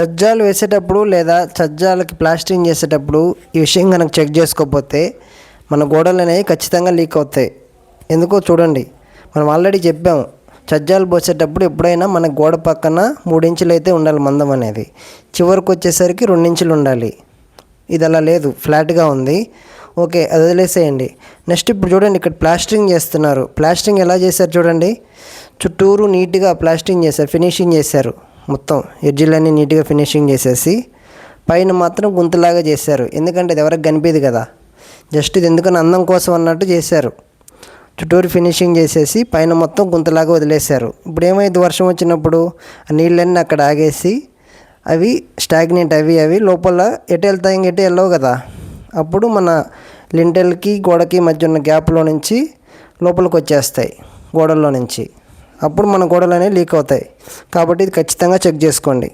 సజ్జాలు వేసేటప్పుడు లేదా సజ్జాలకి ప్లాస్టింగ్ చేసేటప్పుడు ఈ విషయం కనుక చెక్ చేసుకోకపోతే మన గోడలు అనేవి ఖచ్చితంగా లీక్ అవుతాయి. ఎందుకో చూడండి. మనం ఆల్రెడీ చెప్పాము. సజ్జాలు పోసేటప్పుడు ఎప్పుడైనా మన గోడ పక్కన మూడించులు అయితే ఉండాలి మందం అనేది. చివరికి వచ్చేసరికి రెండించులు ఉండాలి. ఇది అలా లేదు. ఫ్లాట్గా ఉంది. ఓకే అది వదిలేసేయండి. నెక్స్ట్ ఇప్పుడు చూడండి ఇక్కడ ప్లాస్టరింగ్ చేస్తున్నారు. ప్లాస్టరింగ్ ఎలా చేశారు చూడండి. చుట్టూరు నీట్గా ప్లాస్టరింగ్ చేశారు. ఫినిషింగ్ చేశారు. మొత్తం ఎడ్జిలన్నీ నీట్గా ఫినిషింగ్ చేసేసి పైన మాత్రం గుంతలాగా చేశారు. ఎందుకంటే అది ఎవరికి కనిపించదు కదా. జస్ట్ ఇది ఎందుకని అందం కోసం అన్నట్టు చేశారు. చుట్టూరు ఫినిషింగ్ చేసేసి పైన మొత్తం గుంతలాగా వదిలేశారు. ఇప్పుడు ఏమైంది వర్షం వచ్చినప్పుడు ఆ నీళ్ళన్నీ అక్కడ ఆగేసి అవి స్టాగ్నెంట్ అవి అవి లోపల ఎటు వెళ్తాయి ఇంక ఎటు వెళ్ళవు కదా. అప్పుడు మన లింటెల్కి గోడకి మధ్య ఉన్న గ్యాప్లో నుంచి లోపలికి వచ్చేస్తాయి. గోడల్లో నుంచి. అప్పుడు మన గోడలు అనేవి లీక్ అవుతాయి. కాబట్టి ఇది ఖచ్చితంగా చెక్ చేసుకోండి.